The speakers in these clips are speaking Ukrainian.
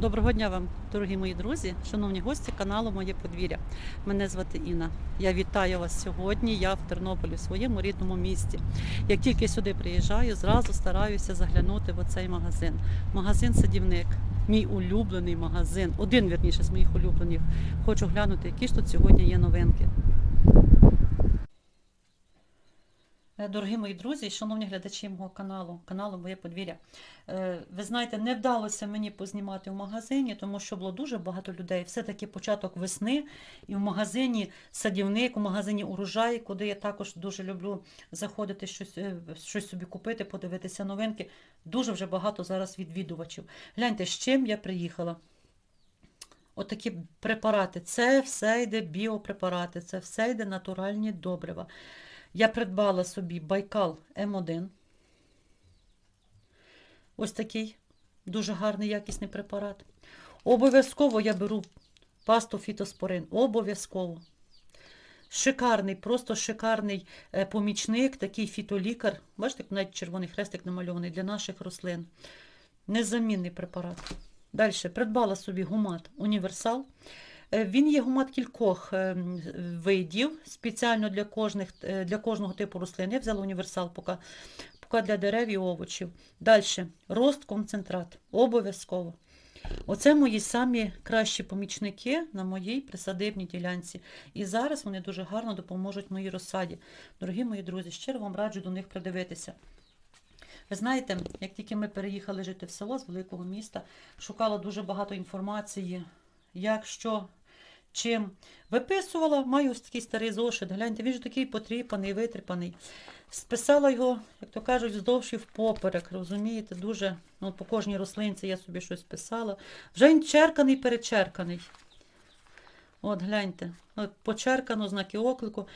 Доброго дня вам, дорогі мої друзі, шановні гості каналу Моє подвір'я. Мене звати Інна. Я вітаю вас сьогодні. Я в Тернополі, в своєму рідному місті. Як тільки сюди приїжджаю, зразу стараюся заглянути в оцей магазин. Магазин Садівник. Мій улюблений магазин, один вірніше з моїх улюблених. Хочу глянути, які ж тут сьогодні є новинки. Е, Дорогі мої друзі, шановні глядачі мого каналу, каналу Моє подвір'я. Е, Ви знаєте, не вдалося мені познімати в магазині, тому що було дуже багато людей. Все-таки початок весни, і в магазині садівник, у магазині урожай, куди я також дуже люблю заходити, щось, е, щось собі купити, подивитися новинки. Дуже вже багато зараз відвідувачів. Гляньте, з чим я приїхала. Отакі препарати. Це все йде біопрепарати, це все йде натуральні добрива. Я придбала собі Байкал М1. Ось такий дуже гарний якісний препарат. Обов'язково я беру пасту фітоспорин. Обов'язково. Шикарний, просто шикарний е, помічник, такий фітолікар. Бачите, навіть червоний хрестик намальований для наших рослин. Незамінний препарат. Далі придбала собі гумат Універсал. Е, Він є гумат кількох е, видів, спеціально для, кожних, е, для кожного типу рослин. Я взяла універсал поки, для дерев і овочів. Далі рост концентрат. Обов'язково. Оце мої самі кращі помічники на моїй присадибній ділянці. І зараз вони дуже гарно допоможуть моїй розсаді. Дорогі мої друзі, щиро вам раджу до них придивитися. Ви знаєте, як тільки ми переїхали жити в село з великого міста, шукала дуже багато інформації, як, що, чим. Виписувала, маю ось такий старий зошит. Гляньте, він ж такий потріпаний, витріпаний. Списала його, як то кажуть, вздовж і впоперек. Розумієте, дуже ну, по кожній рослинці я собі щось писала. Вже він черканий, перечерканий. От, гляньте, от, почеркано, знаки оклику.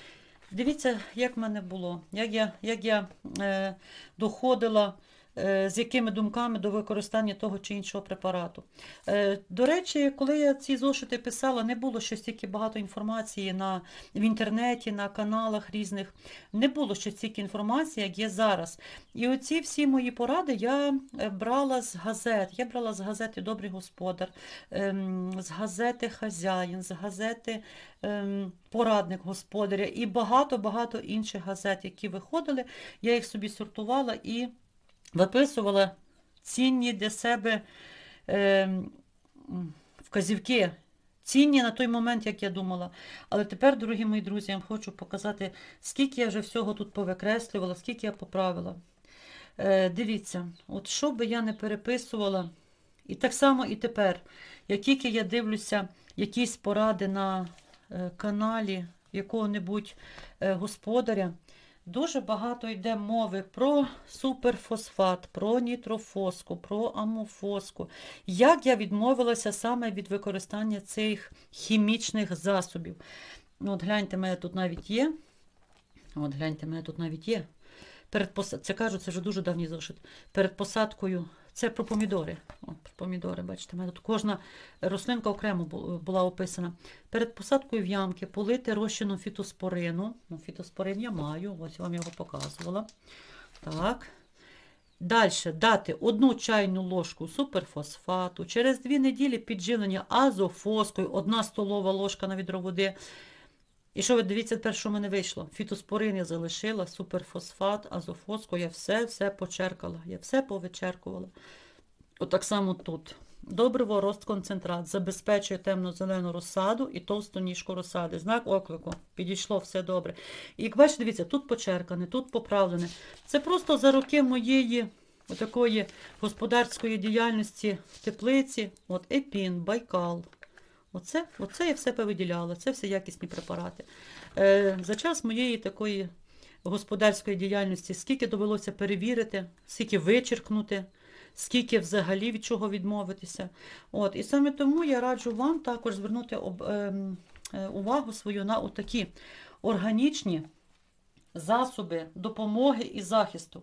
Дивіться, як в мене було, як я, як я е, доходила, з якими думками до використання того чи іншого препарату. Е, до речі, коли я ці зошити писала, не було ще стільки багато інформації на, в інтернеті, на каналах різних. Не було ще стільки інформації, як є зараз. І оці всі мої поради я е, брала з газет. Я брала з газети Добрий господар, ем, з газети Хазяїн, з газети ем, Порадник господаря і багато-багато інших газет, які виходили. Я їх собі сортувала і виписувала цінні для себе м, вказівки. Цінні на той момент, як я думала. Але тепер, дорогі мої друзі, я вам хочу показати, скільки я вже всього тут повикреслювала, скільки я поправила. Е, дивіться, от що би я не переписувала, і так само і тепер, як тільки я дивлюся якісь поради на е, каналі якого-небудь е, господаря, дуже багато йде мови про суперфосфат, про нітрофоску, про амофоску. Як я відмовилася саме від використання цих хімічних засобів. От гляньте, мене тут навіть є. От гляньте, мене тут навіть є. Перед пос... Це кажуть, це вже дуже давній зошит. Перед посадкою, це про помідори. О, про помідори, бачите, мене тут кожна рослинка окремо була описана. Перед посадкою в ямки полити розчином фітоспорину. Ну, фітоспорин я маю, ось я вам його показувала. Так. Далі дати одну чайну ложку суперфосфату. Через дві неділі підживлення азофоскою, одна столова ложка на відро води. І що ви дивіться тепер, що в мене вийшло? Фітоспорин я залишила, суперфосфат, азофоску, я все-все почеркала, я все повичеркувала. Отак само тут. Добриво рост концентрат забезпечує темно-зелену розсаду і товсту ніжку розсади. Знак оклику. Підійшло все добре. І як бачите, дивіться, тут почеркане, тут поправлене. Це просто за роки моєї отакої господарської діяльності в теплиці. От Епін, Байкал. Оце, оце я все повиділяла, це все якісні препарати. Е, за час моєї такої господарської діяльності, скільки довелося перевірити, скільки вичеркнути, скільки взагалі від чого відмовитися. От, і саме тому я раджу вам також звернути об, ем, е, увагу свою на такі органічні засоби допомоги і захисту.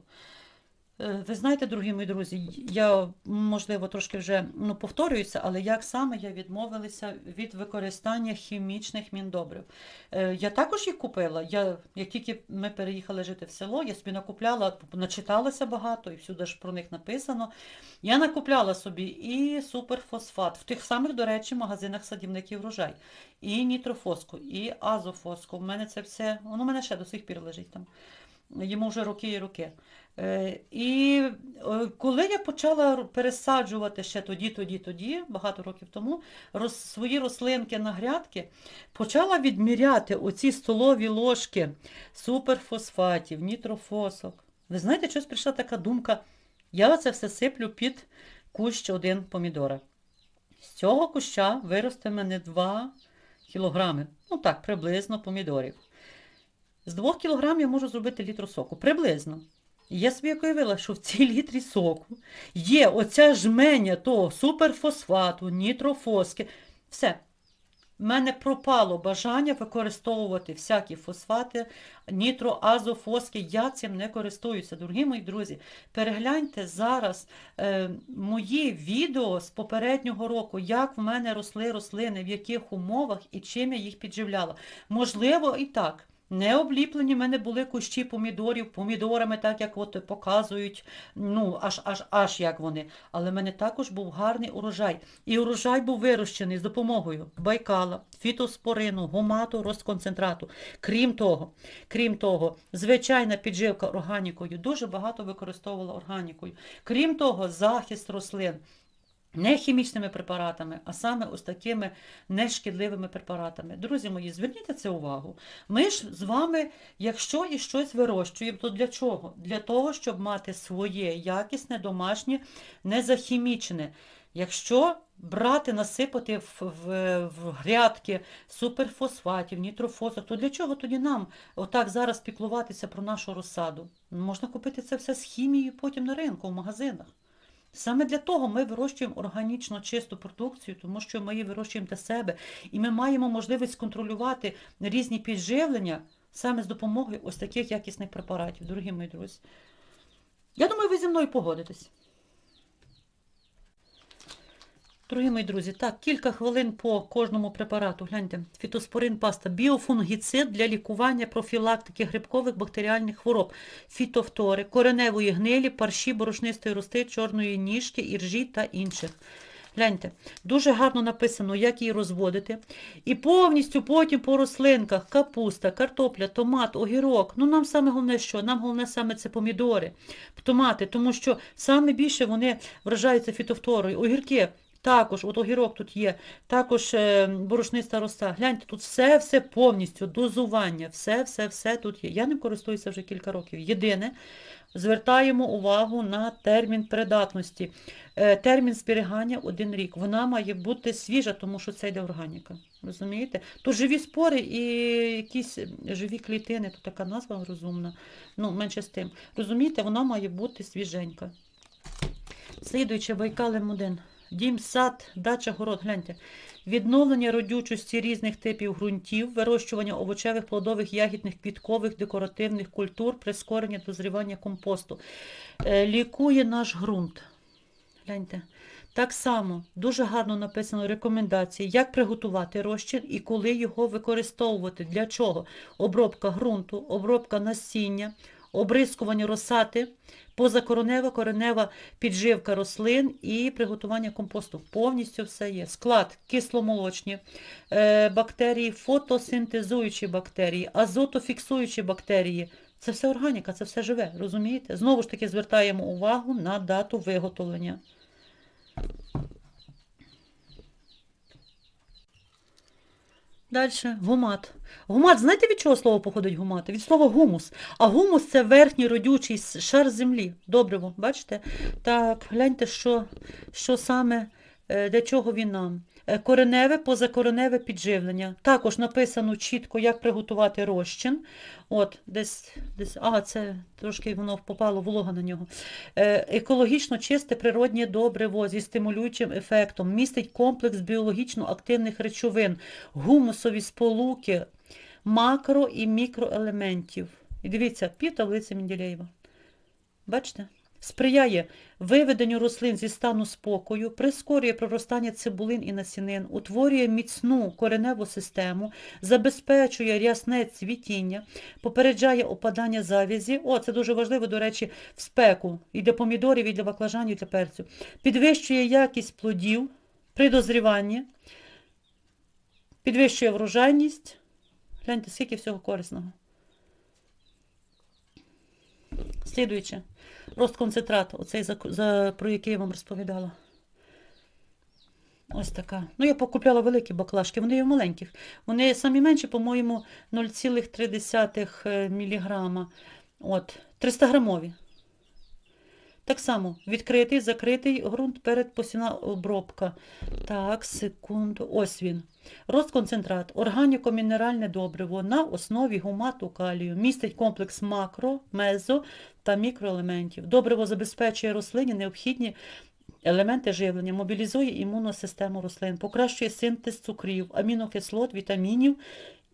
Е, Ви знаєте, дорогі мої друзі, я, можливо, трошки вже ну, повторююся, але як саме я відмовилася від використання хімічних міндобрив. Е, Я також їх купила. Я, як тільки ми переїхали жити в село, я собі накупляла, начиталася багато, і всюди ж про них написано. Я накупляла собі і суперфосфат в тих самих, до речі, магазинах садівників врожай, і нітрофоску, і азофоску. У мене це все, воно у мене ще до сих пір лежить там. Йому вже роки і роки. Е, І е, коли я почала пересаджувати ще тоді, тоді, тоді, багато років тому, роз, свої рослинки на грядки, почала відміряти оці столові ложки суперфосфатів, нітрофосок. Ви знаєте, щось прийшла така думка, я це все сиплю під кущ один помідора. З цього куща виросте мене 2 кілограми, ну так, приблизно помідорів. З 2 кг я можу зробити літр соку. Приблизно. Я собі як уявила, що в цій літрі соку є оця жменя того суперфосфату, нітрофоски. Все. В мене пропало бажання використовувати всякі фосфати, нітроазофоски. Я цим не користуюся. Дорогі мої друзі, перегляньте зараз е, мої відео з попереднього року, як в мене росли рослини, в яких умовах і чим я їх підживляла. Можливо, і так. Не обліплені в мене були кущі помідорів, помідорами, так як от показують, ну аж аж аж як вони. Але в мене також був гарний урожай. І урожай був вирощений з допомогою байкала, фітоспорину, гумату, розконцентрату. Крім того, крім того, звичайна підживка органікою, дуже багато використовувала органікою. Крім того, захист рослин. Не хімічними препаратами, а саме ось такими нешкідливими препаратами. Друзі мої, зверніть це увагу. Ми ж з вами, якщо і щось вирощуємо, то для чого? Для того, щоб мати своє якісне, домашнє, незахімічене. Якщо брати, насипати в, в, в грядки суперфосфатів, нітрофосфатів, то для чого тоді нам отак зараз піклуватися про нашу розсаду? Можна купити це все з хімією потім на ринку, в магазинах. Саме для того ми вирощуємо органічно чисту продукцію, тому що ми її вирощуємо для себе, і ми маємо можливість контролювати різні підживлення саме з допомогою ось таких якісних препаратів, дорогі мої друзі. Я думаю, ви зі мною погодитесь. Дорогі мої друзі, так, кілька хвилин по кожному препарату. Гляньте, фітоспорин паста, біофунгіцид для лікування профілактики грибкових бактеріальних хвороб, фітофтори, кореневої гнилі, парші, борошнистої рости, чорної ніжки, іржі та інших. Гляньте, дуже гарно написано, як її розводити. І повністю потім по рослинках капуста, картопля, томат, огірок. Ну нам саме головне що? Нам головне саме це помідори, томати, тому що саме більше вони вражаються фітофторою. Огірки також, от огірок тут є, також е, борошниста роса. Гляньте, тут все-все повністю, дозування, все-все-все тут є. Я ним користуюся вже кілька років. Єдине, звертаємо увагу на термін придатності. Е, термін зберігання один рік. Вона має бути свіжа, тому що це йде органіка. Розумієте? Тут живі спори і якісь живі клітини, тут така назва розумна. Ну, менше з тим. Розумієте, вона має бути свіженька. Слідуючи Байкал М1. Дім, сад, дача, город, гляньте. Відновлення родючості різних типів ґрунтів, вирощування овочевих, плодових, ягідних, квіткових, декоративних культур, прискорення дозрівання компосту. Е, Лікує наш ґрунт. Гляньте. Так само дуже гарно написано рекомендації, як приготувати розчин і коли його використовувати. Для чого? Обробка ґрунту, обробка насіння, обрискування росати, позакоронева, коренева підживка рослин і приготування компосту. Повністю все є. Склад кисломолочні, е, бактерії, фотосинтезуючі бактерії, азотофіксуючі бактерії. Це все органіка, це все живе, розумієте? Знову ж таки звертаємо увагу на дату виготовлення. Далі гумат. Гумат, знаєте від чого слово походить гумат? Від слова гумус. А гумус це верхній родючий шар землі. Добриво, бачите? Так, гляньте, що, що саме, е, для чого він нам. Е, Кореневе, позакореневе підживлення. Також написано чітко, як приготувати розчин. От, десь, десь, а, це трошки воно попало волога на нього. Е, Екологічно чисте природнє добриво зі стимулюючим ефектом, містить комплекс біологічно активних речовин, гумусові сполуки, макро і мікроелементів. І дивіться, пів таблиці Менделєєва. Бачите? Сприяє виведенню рослин зі стану спокою, прискорює проростання цибулин і насінин, утворює міцну кореневу систему, забезпечує рясне цвітіння, попереджає опадання завязі. О, це дуже важливо, до речі, в спеку і для помідорів, і для баклажанів, і для перцю. Підвищує якість плодів при дозріванні, підвищує врожайність. Гляньте, скільки всього корисного. Слідуюче. Розконцентрат, оцей, про який я вам розповідала. Ось така. Ну, я покупляла великі баклажки, вони є маленьких. Вони самі менші, по-моєму, 0,3 мг. От, 300 грамові. Так само, відкритий, закритий ґрунт перед посівна обробка. Так, секунду. Ось він. Розконцентрат, органіко-мінеральне добриво на основі гумату калію. Містить комплекс макро, мезо та мікроелементів. Добриво забезпечує рослині необхідні елементи живлення, мобілізує імунну систему рослин, покращує синтез цукрів, амінокислот, вітамінів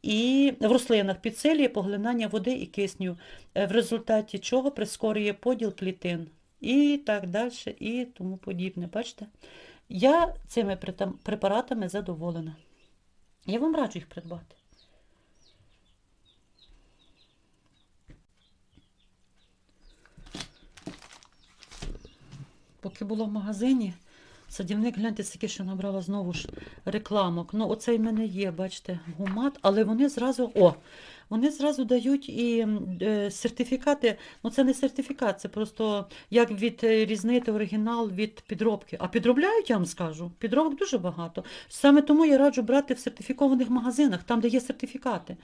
і в рослинах підсилює поглинання води і кисню, е, в результаті чого прискорює поділ клітин. І так далі, і тому подібне. Бачите? Я цими препаратами задоволена. Я вам раджу їх придбати. Поки була в магазині, садівник, гляньте, скільки що набрала знову ж рекламок. Ну, оцей в мене є, бачите, гумат, але вони зразу. О! Вони зразу дають і е, сертифікати. Ну, це не сертифікат, це просто як відрізнити оригінал від підробки. А підробляють, я вам скажу. Підробок дуже багато. Саме тому я раджу брати в сертифікованих магазинах, там, де є сертифікати.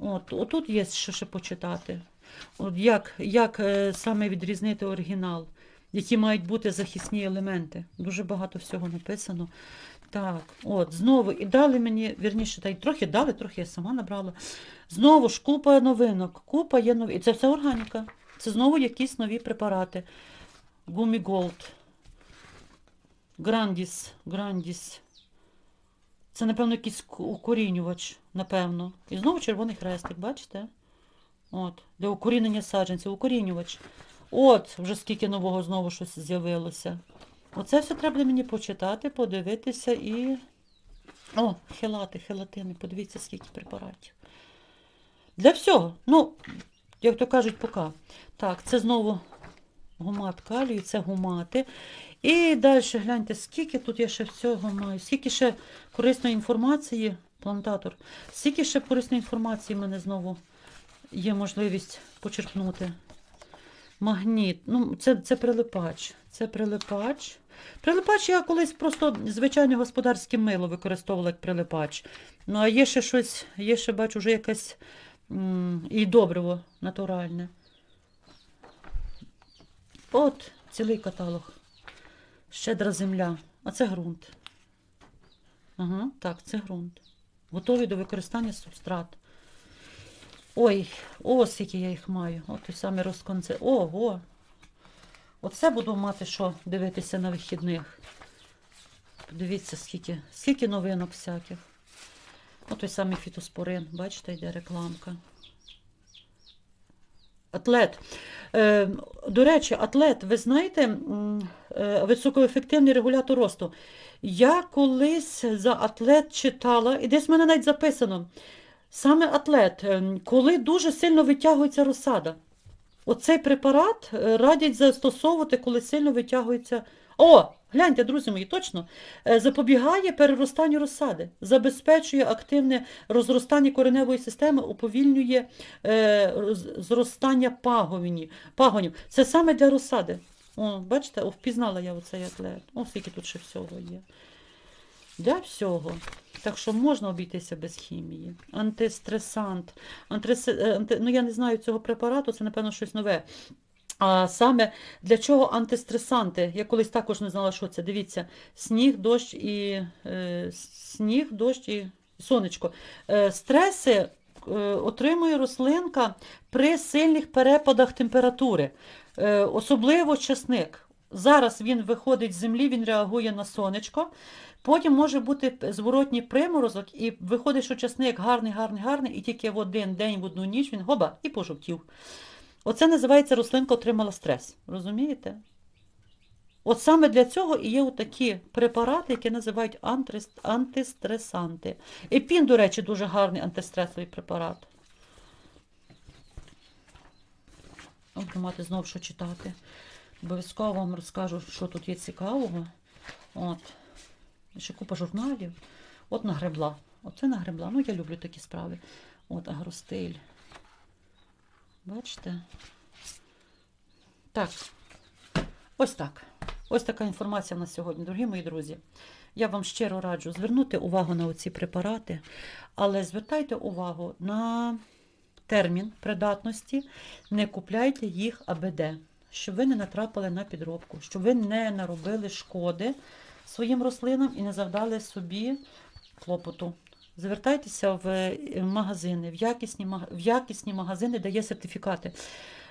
От, отут є що ще почитати. От як, як е, саме відрізнити оригінал, які мають бути захисні елементи. Дуже багато всього написано. Так, от, знову, і дали мені, вірніше, та й трохи дали, трохи я сама набрала. Знову ж купа новинок, купа є нові. І це все органіка. Це знову якісь нові препарати. Гумі Голд. Грандіс, Грандіс. Це, напевно, якийсь укорінювач, напевно. І знову червоний хрестик, бачите? От, для укорінення саджанців, укорінювач. От, вже скільки нового знову щось з'явилося. Оце все треба мені почитати, подивитися і. О, хелати, хелатини, подивіться, скільки препаратів. Для всього. Ну, як то кажуть, поки. Так, це знову гумат калію, це гумати. І далі гляньте, скільки тут я ще всього маю, скільки ще корисної інформації, плантатор, скільки ще корисної інформації в мене знову є можливість почерпнути. Магніт. Ну, це, це прилипач. Це прилипач. Прилипач я колись просто звичайне господарське мило використовувала як прилипач. Ну, а є ще щось, є ще, бачу, вже якесь м, і добриво натуральне. От цілий каталог. Щедра земля. А це ґрунт. Ага, так, це ґрунт. Готові до використання субстрат. Ой, ось які я їх маю. От той самий розконце. Ого! Оце буду мати що дивитися на вихідних. Подивіться, скільки, скільки новинок всяких. От той самий фітоспорин, бачите, йде рекламка. Атлет. Е, до речі, атлет, ви знаєте, е, високоефективний регулятор росту. Я колись за атлет читала, і десь в мене навіть записано. Саме атлет, ем, коли дуже сильно витягується розсада. Оцей препарат е, радять застосовувати, коли сильно витягується. О, гляньте, друзі мої, точно. Е, Запобігає переростанню розсади, забезпечує активне розростання кореневої системи, уповільнює е, зростання пагоні, пагонів. Це саме для розсади. О, бачите, впізнала я оцей атлет. О, скільки тут ще всього є. Для всього. Так що можна обійтися без хімії. Антистресант. Антисе- е, анти... Ну, я не знаю цього препарату, це, напевно, щось нове. А саме для чого антистресанти? Я колись також не знала, що це. Дивіться, сніг, дощ і е, сніг, дощ і сонечко. Е, стреси е, отримує рослинка при сильних перепадах температури, е, особливо часник. Зараз він виходить з землі, він реагує на сонечко. Потім може бути зворотній приморозок, і виходить, що часник гарний, гарний, гарний, і тільки в один день, в одну ніч він гоба і пожовтів. Оце називається рослинка отримала стрес. Розумієте? От саме для цього і є такі препарати, які називають антистресанти. Епін, до речі, дуже гарний антистресовий препарат. Буду мати знову що читати. Обов'язково вам розкажу, що тут є цікавого. От. Ще купа журналів. От нагребла. Оце нагребла. Ну, я люблю такі справи. От агростиль. Бачите? Так. Ось так. Ось така інформація в нас сьогодні, дорогі мої друзі. Я вам щиро раджу звернути увагу на оці препарати, але звертайте увагу на термін придатності, не купляйте їх АБД, щоб ви не натрапили на підробку, щоб ви не наробили шкоди своїм рослинам і не завдали собі клопоту. Звертайтеся в е, магазини, в якісні, в якісні магазини, де є сертифікати.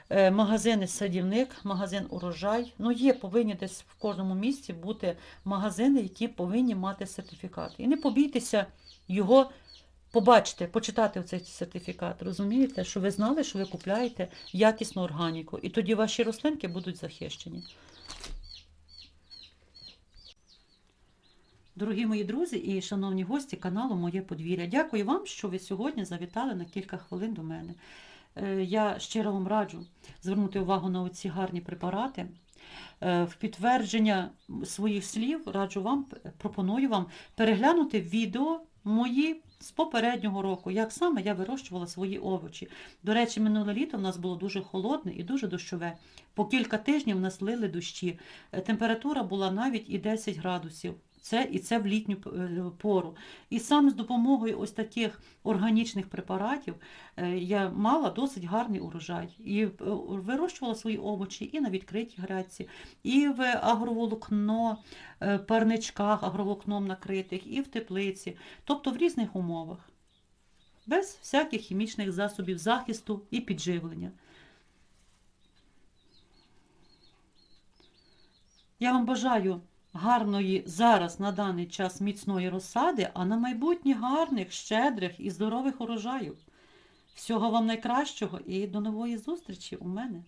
Е, Магазини садівник, магазин урожай. Ну, є, повинні десь в кожному місті бути магазини, які повинні мати сертифікат. І не побійтеся його побачити, почитати цей сертифікат. Розумієте, що ви знали, що ви купляєте якісну органіку. І тоді ваші рослинки будуть захищені. Дорогі мої друзі і шановні гості каналу Моє подвір'я. Дякую вам, що ви сьогодні завітали на кілька хвилин до мене. Е, Я щиро вам раджу звернути увагу на ці гарні препарати. Е, В підтвердження своїх слів раджу вам, пропоную вам переглянути відео мої з попереднього року, як саме я вирощувала свої овочі. До речі, минуле літо в нас було дуже холодне і дуже дощове. По кілька тижнів нас лили дощі. Е, Температура була навіть і 10 градусів. Це і це в літню е, пору. І саме з допомогою ось таких органічних препаратів е, я мала досить гарний урожай. І е, вирощувала свої овочі і на відкритій грядці, і в агроволокно, парничках агроволокном накритих, і в теплиці, тобто в різних умовах, без всяких хімічних засобів захисту і підживлення. Я вам бажаю гарної зараз на даний час міцної розсади, а на майбутнє гарних, щедрих і здорових урожаїв. Всього вам найкращого і до нової зустрічі у мене.